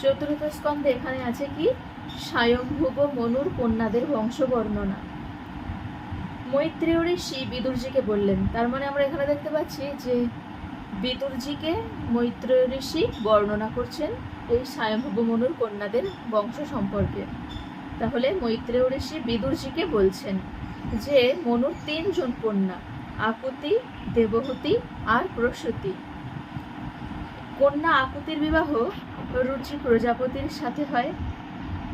চতুর্থ স্কন্ধে এখানে আছে কি? স্বয়ংভুব মনুর কন্যাদের বংশ বর্ণনা মৈত্রেয় ঋষি বিদুরজিকে বললেন, তার মানে আমরা এখানে দেখতে পাচ্ছি যে বিদুরজিকে মৈত্রেয় ঋষি বর্ণনা করছেন এই স্বয়ংভুব মনুর কন্যাদের বংশ সম্পর্কে। তাহলে মৈত্রেয় ঋষি বিদুরজিকে বলছেন যে মনুর তিনজন কন্যা, আকুতি, দেবহূতি আর প্রসূতি। কন্যা আকুতির বিবাহ রুচি প্রজাপতির সাথে হয়।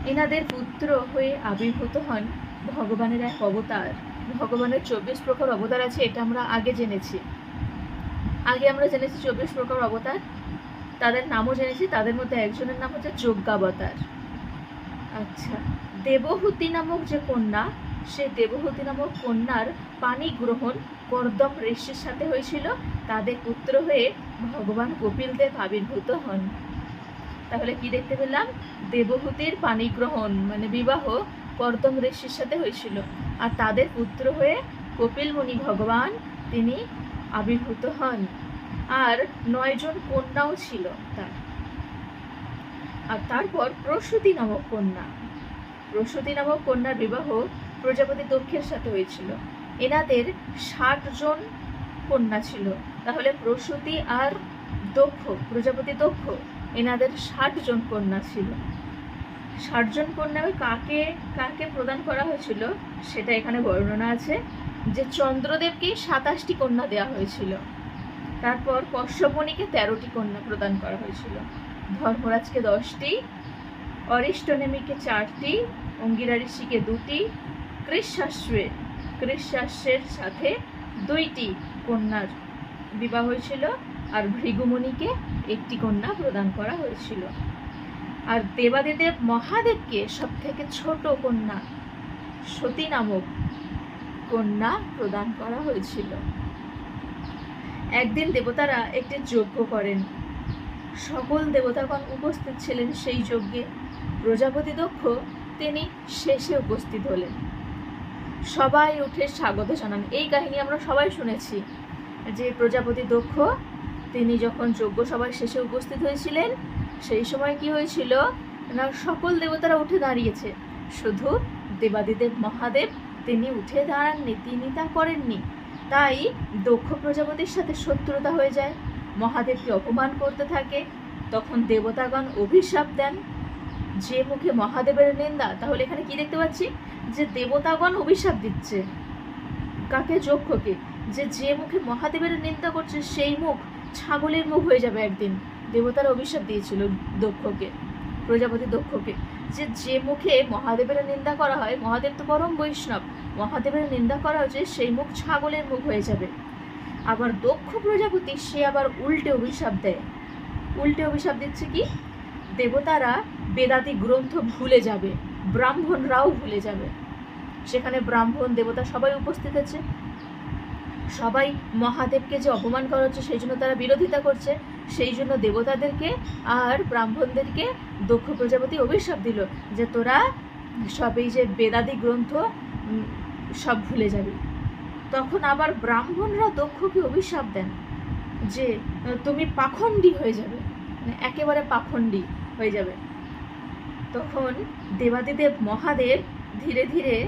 এনাদের পুত্র হয়ে আবির্ভূত হন ভগবানের এক অবতার। ভগবানের চব্বিশ প্রকার অবতার আছে, এটা আমরা আগে জেনেছি। আগে আমরা জেনেছি চব্বিশ প্রকার অবতার। তাদের নামও জেনেছি, তাদের মধ্যে একজনের নাম হচ্ছে যজ্ঞাবতার। আচ্ছা দেবহূতি নামক যে কন্যা, সেই দেবহূতি নামক কন্যার পানি গ্রহণ কর্দম ঋষির সাথে হয়েছিল। তাদের পুত্র হয়ে ভগবান কপিল দেব আবির্ভূত হন। তাহলে কি দেখতে পেলাম? দেবহূতির পানি গ্রহণ মানে বিবাহ কর্দম ঋষির সাথে হয়েছিল। আর তাদের পুত্র হয়ে কপিল মুনি ভগবান, তিনি আবির্ভূত হন। আর নয়জন কন্যাও ছিল তার। আর তারপর প্রসূতি নামক কন্যা। প্রসূতি নামক কন্যার বিবাহ প্রজাপতি দক্ষের সাথে হয়েছিল। এনাদের ষাট জন কন্যা ছিল। তাহলে প্রসূতি আর দক্ষ, প্রজাপতি দক্ষ। এনাদের ষাট জন কন্যা ছিল। ষাট জন কন্যা কাকে কাকে প্রদান করা হয়েছিল সেটা এখানে বর্ণনা আছে যে চন্দ্রদেবকে সাতাশটি কন্যা দেওয়া হয়েছিল। তারপর কশ্যপণীকে তেরোটি কন্যা প্রদান করা হয়েছিল। ধর্মরাজকে দশটি অরিষ্টনেমিকে চারটি, অঙ্গিরা ঋষিকে দুটি কৃষাশ্বের কৃষাশ্বের সাথে দুইটি কন্যার বিবাহ হয়েছিল। আর ভৃগুমণিকে একটি কন্যা প্রদান করা হয়েছিল। আর দেবাদিদেব মহাদেবকে সব থেকে ছোট কন্যা সতী নামক কন্যা প্রদান করা হয়েছিল। একদিন দেবতারা একটি যজ্ঞ করেন। সকল দেবতাগণ উপস্থিত ছিলেন সেই যজ্ঞে। প্রজাপতি দক্ষ তিনি শেষে উপস্থিত হলেন। সবাই উঠে স্বাগত জানান। এই কাহিনী আমরা সবাই শুনেছি যে প্রজাপতি দক্ষ তিনি যখন যজ্ঞ সবার শেষে উপস্থিত হয়েছিলেন, সেই সময় কি হয়েছিল? না, সকল দেবতারা উঠে দাঁড়িয়েছে। শুধু দেবাদিদেব মহাদেব তিনি উঠে দাঁড়াননি, তিনি তা করেননি। তাই দক্ষ প্রজাপতির সাথে শত্রুতা হয়ে যায়। মহাদেবকে অপমান করতে থাকে। তখন দেবতাগণ অভিশাপ দেন। যে মুখে মহাদেবের নিন্দা, তাহলে এখানে কি দেখতে পাচ্ছি? যে দেবতাগণ অভিশাপ দিচ্ছে। কাকে, যক্ষকে? যে যে মুখে মহাদেবের নিন্দা করছে, সেই মুখ ছাগলের মুখ হয়ে যাবে একদিন। দেবতারা অভিশাপ দিয়েছিল দক্ষকে, প্রজাপতি দক্ষকে, যে যে মুখে মহাদেবের নিন্দা করা হয়, মহাদেব তো পরম বৈষ্ণব, মহাদেবের নিন্দা করা হচ্ছে সেই মুখ ছাগলের মুখ হয়ে যাবে। আবার দক্ষ প্রজাপতি, সে আবার উল্টে অভিশাপ দেয়। উল্টে অভিশাপ দিচ্ছে কি? দেবতারা বেদাদি গ্রন্থ ভুলে যাবে, ব্রাহ্মণরাও ভুলে যাবে। সেখানে ব্রাহ্মণ, দেবতা সবাই উপস্থিত আছে। সবাই মহাদেবকে যে অপমান করা হচ্ছে, সেই জন্য তারা বিরোধিতা করছে। সেই জন্য দেবতাদেরকে আর ব্রাহ্মণদেরকে দক্ষ প্রজাপতি অভিশাপ দিল যে তোরা সব এই যে বেদাদি গ্রন্থ সব ভুলে যাবি। তখন আবার ব্রাহ্মণরা দক্ষকে অভিশাপ দেন যে, তুমি পাখণ্ডী হয়ে যাবে। মানে একেবারে পাখণ্ডী হয়ে যাবে। তখন দেবাদিদেব মহাদেব ধীরে ধীরে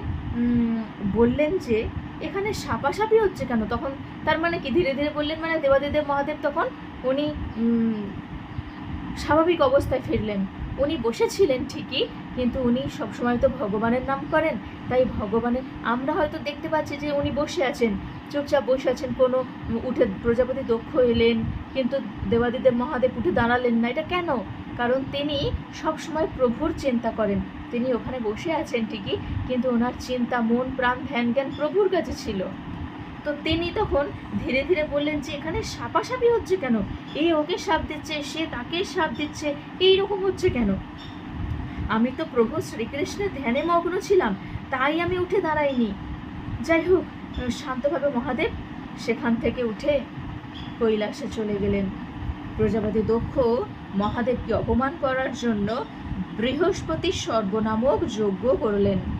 বললেন যে এখানে সাপাসাপি হচ্ছে কেন? তখন তার মানে কি? ধীরে ধীরে বললেন মানে দেবাদিদেব মহাদেব তখন উনি স্বাভাবিক অবস্থায় ফিরলেন। উনি বসেছিলেন ঠিকই, কিন্তু উনি সবসময় তো ভগবানের নাম করেন। তাই ভগবানের, আমরা হয়তো দেখতে পাচ্ছি যে উনি বসে আছেন, চুপচাপ বসে আছেন, কোনো উঠে প্রজাপতি দক্ষ এলেন, কিন্তু দেবাদিদেব মহাদেব উঠে দাঁড়ালেন না। এটা কেন? কারণ তিনি সবসময় প্রভুর চিন্তা করেন। তিনি ওখানে বসে আছেন ঠিকই, কিন্তু ওনার চিন্তা, মন, প্রাণ ধ্যান জ্ঞান প্রভুর কাছে ছিল। তো তিনি তখন ধীরে ধীরে বললেন যে, এখানে সাপাসাপি হচ্ছে কেন? এ ওকে সাপ দিচ্ছে, সে তাকে সাপ দিচ্ছে এই রকম হচ্ছে কেন? আমি তো প্রভু শ্রীকৃষ্ণের ধ্যানে মগ্ন ছিলাম, তাই আমি উঠে দাঁড়াইনি। যাই হোক, শান্তভাবে মহাদেব সেখান থেকে উঠে কৈলাসে চলে গেলেন। প্রজাপতি দক্ষ মহাদেবকে অপমান করার জন্য বৃহস্পতি সর্বনামক যজ্ঞ করলেন।